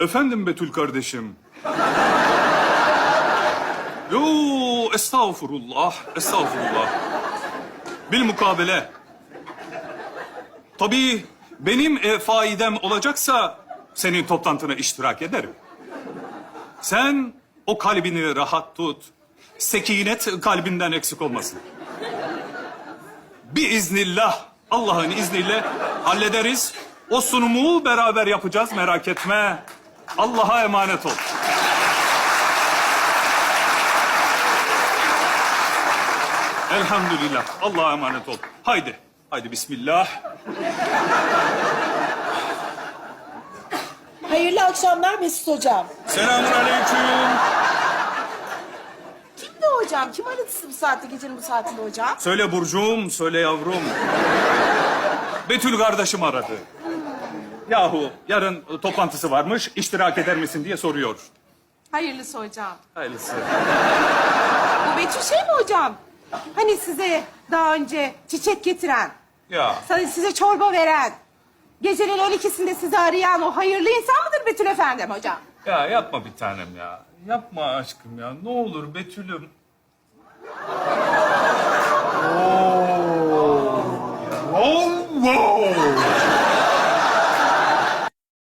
Efendim Betül kardeşim. Yo estağfurullah, estağfurullah. Bil mukabele. Tabii benim e, faidem olacaksa senin toplantına iştirak ederim. Sen o kalbini rahat tut. Sekinet kalbinden eksik olmasın. Biiznillah, Allah'ın izniyle hallederiz. O sunumu beraber yapacağız merak etme. Allah'a emanet ol. Elhamdülillah. Allah'a emanet ol. Haydi. Haydi bismillah. Hayırlı akşamlar Mesut Hocam. Selamun aleyküm. Kimdi hocam? Kim aradı sizi bu saatte, gecenin bu saatinde hocam? Söyle Burcu'm, söyle yavrum. Betül kardeşim aradı. Yahu yarın toplantısı varmış, iştirak eder misin diye soruyor. Hayırlısı hocam. Hayırlısı. Bu Betül şey mi hocam? Hani size daha önce çiçek getiren, Ya sana- size çorba veren, gecenin 12'sinde sizi arayan o hayırlı insan mıdır Betül efendim hocam? Ya yapma bir tanem ya. Yapma aşkım ya. Ne olur Betül'üm.